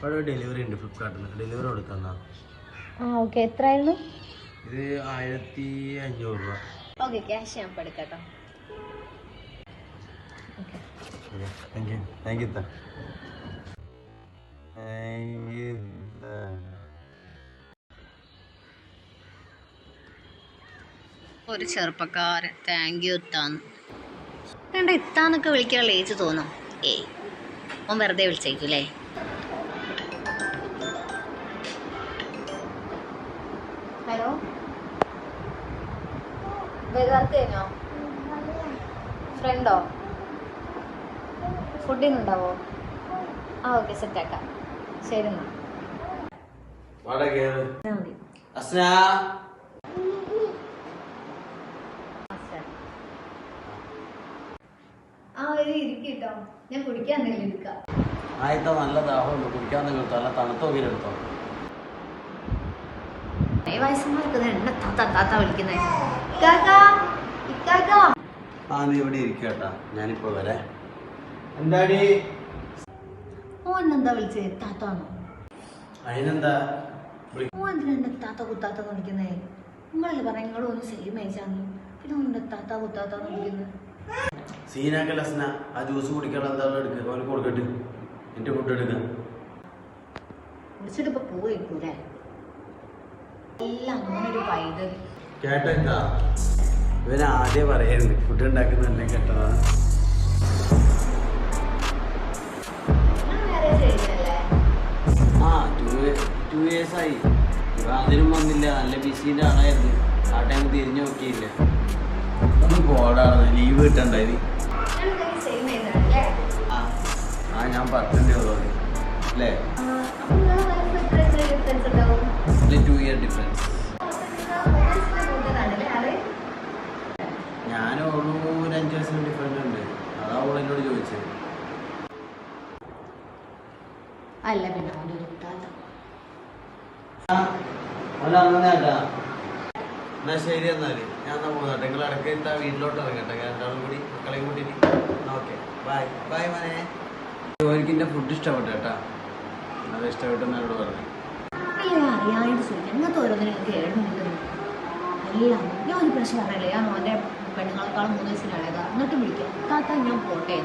ഇവിടെ ഡെലിവറി ഉണ്ട് ഫ്ലിപ്കാർട്ടിൽ ഡെലിവറി കൊടുക്കുന്ന? ആ ഓക്കെ എത്രയായിരുന്നു ഇത് ആയിരത്തി അഞ്ഞൂറ് രൂപ. ഓക്കെ ക്യാഷ് ഞാൻ എടുക്കാട്ടോ. Thank you thank you thank you ഒരു ചെറുപ്പക്കാരൻ. താങ്ക് യു ഇത്താന്ന് വേണ്ട ഇത്താന്നൊക്കെ വിളിക്കാനുള്ള ഏജ് തോന്നും. ഏയ് ഓൻ വെറുതെ വിളിച്ചേക്കൂലേ ഹലോ വർക്ക് കഴിഞ്ഞോ? ഫ്രണ്ടോ? ഫുഡിന് ഉണ്ടാവോ ആ ഓക്കെ സെറ്റ് ആക്കാം. ശരി എന്നാ. ആ ഒരു ഇരിക്കട്ടോ ഞാൻ കുടിക്കാൻ നല്ല ദാഹമുണ്ട്. കുടിക്കാൻ എടുത്തോ അല്ല തണുത്ത ഏ വയസ്സന്മാർക്ക് എന്നെ താത്ത താത്ത വിളിക്കുന്നേ. ഇക്കാക്ക, ഇക്കാക്ക. ആ നീ ഇവിടെ ഇരിക്കട്ടാ ഞാനിപ്പോ വരെ. എന്താടി? ഓൻ എന്താ വിളിച്ചേ? താത്താണോ അതിനെന്താ? വിളി ഓൻ എന്തിനാ എന്നെ താത്ത കുത്താത്ത വിളിക്കുന്നേ? നിങ്ങളല്ലേ പറഞ്ഞ നിങ്ങളും ഒന്ന് സെയിം ഏജാന്ന് പിന്നെ ഓൻ എന്നെ താത്ത കുത്താത്ത വിളിക്കുന്നത് സീനാക്കല്ല അസ്ന ആ ജ്യൂസ് കുടിക്കാനുള്ള എന്താ എടുക്കുക അവന് കൊടുക്കട്ട്. എന്റെ ഇപ്പൊ എല്ലാം അങ്ങനൊരു പൈതൽ കേട്ടോ എന്താ ഇവൻ ആദ്യം പറയായിരുന്നു ഫുഡ് ഉണ്ടാക്കുന്ന കേട്ടതാണ്. ആ ടു ടു ഇയേഴ്സ് ആയി. ഇവ അതിനും വന്നില്ല. നല്ല ബിസിന്റെ ആളായിരുന്നു. ആ ടൈം തിരിഞ്ഞു നോക്കിയില്ല. ഒന്ന് പോടാണ്. ലീവ് കിട്ടണ്ടായി ആ ആ ഞാൻ പറഞ്ഞേ ഉള്ളൂ. അല്ലേ? ഡിഫറൻസ് ഞാൻ ഒരു അഞ്ച് വയസ്സിന് ഡിഫറന്റ് ഉണ്ട്. അതാ അവൾ എന്നോട് ചോദിച്ചത് അല്ല പിന്നെ അല്ല അങ്ങനെ കേട്ടാ എന്നാ ശരി എന്നാൽ. ഞാൻ എന്നാ പോകുന്നട്ടെ നിങ്ങൾ ഇടയ്ക്ക് വീട്ടിലോട്ട് ഇറങ്ങട്ടെ. രണ്ടാളും കൂടി മക്കളെയും കൂടി ഓക്കെ. ബൈ. ബൈ മനെ. ജോലിക്ക് എന്റെ ഫുഡ് ഇഷ്ടപ്പെട്ടു? കേട്ടാ. അത് ഇഷ്ടപ്പെട്ടെന്ന് എന്നോട് പറഞ്ഞു. അറിയാം അറിയാനായിട്ട് ചോദിക്കും അങ്ങനത്തെ ഓരോന്നിനും എനിക്ക് ഏടുന്നുണ്ടെന്ന് അല്ല ഞാൻ ഒരു പ്രശ്നം പറയല്ലേ ഞാൻ മോന്റെ പെണ്ണുങ്ങളെക്കാളും മൂന്ന് വയസ്സിലാണേതാ എന്നിട്ട് വിളിക്കാം. കാത്താൻ ഞാൻ പോട്ടെ.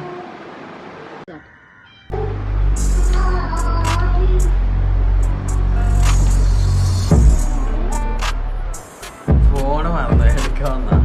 ഫോണ് മറന്നു എടുക്കാൻ വന്നാ